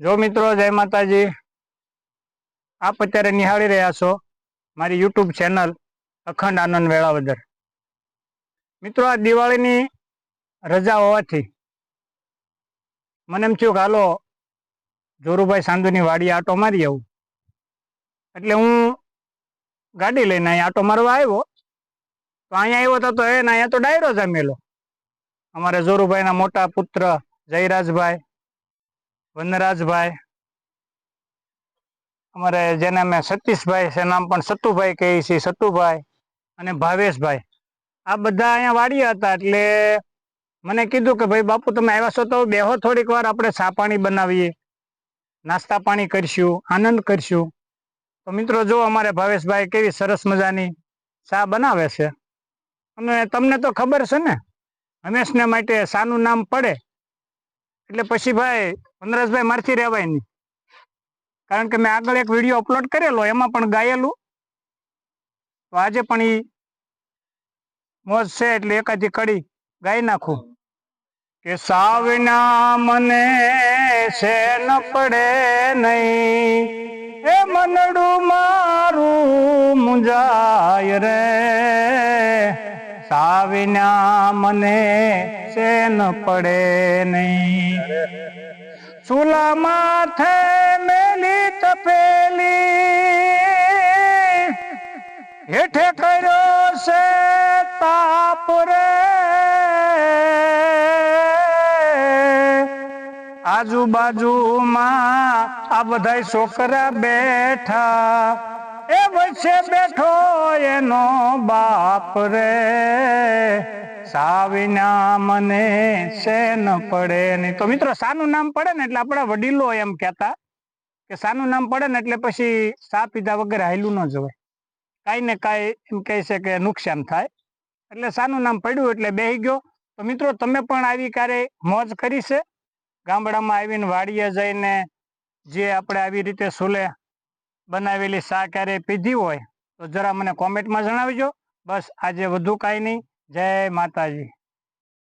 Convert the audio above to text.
જો મિત્રો, જય માતાજી. આપ અત્યારે નિહાળી રહ્યા છો મારી યુટ્યુબ ચેનલ અખંડ આનંદ વેળાવદર. મિત્રો, આ દિવાળીની રજા હોવાથી મને એમ થયું કે હાલો, જોરુભાઈ સાંધુની વાડી આટો મારી આવું. એટલે હું ગાડી લઈને અહીંયા આટો મારવા આવ્યો. તો અહીંયા આવ્યો હતો તો એને અહીંયા તો ડાયરો જામેલો. અમારે જોરુભાઈના મોટા પુત્ર જયરાજભાઈ વનરાજભાઈ. અમારે જેને અમે સતીશભાઈ છે, નામ પણ સતુભાઈ કહીએ છીએ, સતુભાઈ અને ભાવેશભાઈ. આ બધા અહીંયા વાડીયા હતા એટલે મને કીધું કે ભાઈ, બાપુ તમે આવ્યા છો તો બેહો, થોડીક વાર આપણે ચા પાણી બનાવીએ, નાસ્તા પાણી કરીશું, આનંદ કરીશું. તો મિત્રો જો અમારે ભાવેશભાઈ કેવી સરસ મજાની ચા બનાવે છે. અને તમને તો ખબર છે ને હંમેશને માટે શાનું નામ પડે. એટલે પછી ભાઈ, વનરાજભાઈ મારથી રહેવાય નહીં. કારણ કે મેં આગળ એક વીડિયો અપલોડ કરેલો, એમાં પણ ગાયેલું. તો આજે પણ એ મોજ છે એટલે એકાદી કડી ગાઈ નાખું. કે સાવના મને છે ન પડે નહીં. એ મનડું મારું મુંજાય રે. સાવિના મને ચેન પડે નહીં. ચૂલા માથે મેલી તપેલી. હેઠે કર્યો છે તાપ આજુબાજુમાં આ બધા છોકરા બેઠા. એ વચ્ચે બેઠો એનો બાપ રે. સાવિના મને સેન પડે નહીં. તો મિત્રો, સાનું નામ પડે ને એટલે આપણા વડીલો એમ કહેતા કે સાનું નામ પડે ને એટલે પછી સા પીધા વગર હાયલું ન જવાય. કાંઈ ને કાંઈ એમ કહે છે કે નુકસાન થાય. એટલે સાનું નામ પડ્યું એટલે બેહી ગયો. તો મિત્રો, તમે પણ આવી ક્યારે મોજ કરી છે? ગામડામાં આવીને વાડીએ જઈને જે આપણે આવી રીતે સુલે બનાવેલી શા ક્યારે પીધી હોય તો જરા મને કોમેન્ટમાં જણાવજો. બસ આજે વધુ કાંઈ નહીં. જય માતાજી.